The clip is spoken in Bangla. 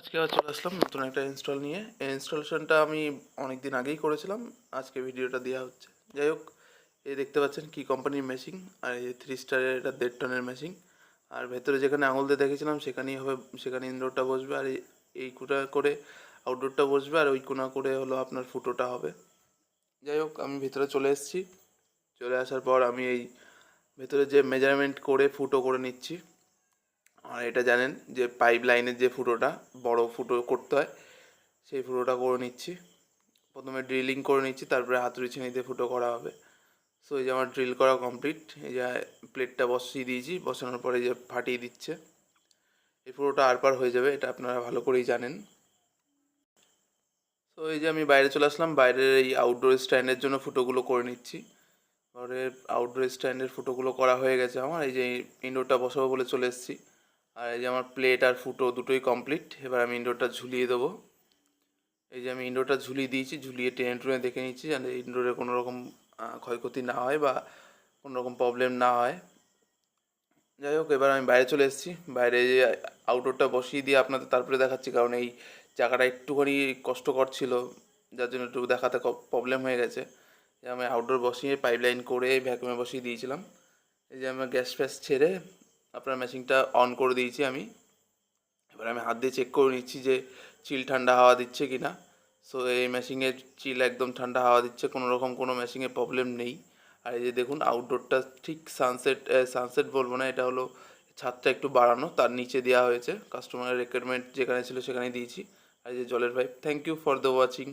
আজকে আবার চলে আসলাম নতুন একটা ইনস্টল নিয়ে। এই ইনস্টলেশনটা আমি অনেক দিন আগেই করেছিলাম, আজকে ভিডিওটা দেওয়া হচ্ছে। যাই হোক, এই দেখতে পাচ্ছেন কি কোম্পানির মেশিন আর এই থ্রি স্টারের এটা দেড় টনের মেশিন আর ভেতরে যেখানে আঙুল দিয়ে দেখেছিলাম, সেখানেই হবে, সেখানে ইনডোরটা বসবে, আর এই- কোটা করে আউটডোরটা বসবে, আর ওই কোনা করে হলো আপনার ফুটোটা হবে। যাই হোক, আমি ভেতরে চলে এসেছি। চলে আসার পর আমি এই ভেতরে যে মেজারমেন্ট করে, ফুটো করে নিচ্ছি। আর এটা জানেন যে পাইপ লাইনের যে ফুটোটা, বড় ফুটো করতে হয়, সেই ফুটোটা করে নিচ্ছি। প্রথমে ড্রিলিং করে নিচ্ছি, তারপরে হাতুড়ি দিয়ে ফুটো করা হবে। সো এই যে আমার ড্রিল করা কমপ্লিট, এই যে প্লেটটা বসিয়ে দিয়েছি, বসানোর পরে যে ফাটিয়ে দিচ্ছে। এই ফুটোটা আর পার হয়ে যাবে, এটা আপনারা ভালো করেই জানেন। তো এই যে আমি বাইরে চলে আসলাম, বাইরের এই আউটডোর স্ট্যান্ডের জন্য ফুটোগুলো করে নিচ্ছি। ঘরের আউটডোর স্ট্যান্ডের ফুটোগুলো করা হয়ে গেছে আমার, এই যে ইনডোরটা বসাবো বলে চলে এসেছি। আর এই যে আমার প্লেট আর ফুটো দুটোই কমপ্লিট এবার আমি ইনডোরটা ঝুলিয়ে দেবো। এই যে আমি ইনডোরটা ঝুলিয়ে দিয়েছি, ঝুলিয়ে টেনে টুনে দেখে নিচ্ছি যেন ইনডোরে কোনো রকম ক্ষয়ক্ষতি না হয় বা কোনো রকম প্রবলেম না হয়। যাই হোক, এবার আমি বাইরে চলে এসেছি। বাইরে যে আউটডোরটা বসিয়ে দিয়ে আপনাদের তারপরে দেখাচ্ছি, কারণ এই জায়গাটা একটুখানি কষ্টকর ছিল, যার জন্য একটু দেখাতে প্রবলেম হয়ে গেছে। যে আমি আউটডোর বসিয়ে পাইপ লাইন করে ভ্যাকুমে বসিয়ে দিয়েছিলাম। এই যে আমার গ্যাস ফ্যাস ছেড়ে আপনার মেশিনটা অন করে দিয়েছি আমি। এবার আমি হাত দিয়ে চেক করে নিচ্ছি যে চিল ঠান্ডা হাওয়া দিচ্ছে কি না সো এই মেশিনের চিল একদম ঠান্ডা হাওয়া দিচ্ছে, কোনো রকম কোনো মেশিনে প্রবলেম নেই। আর এই যে দেখুন আউটডোরটা ঠিক সানসেট সানসেট বলব না, এটা হলো ছাদটা একটু বাড়ানো, তার নিচে দেওয়া হয়েছে। কাস্টমারের রিকোয়ারমেন্ট যেখানে ছিল সেখানেই দিয়েছি। আর এই যে জলের pipe thank you for the watching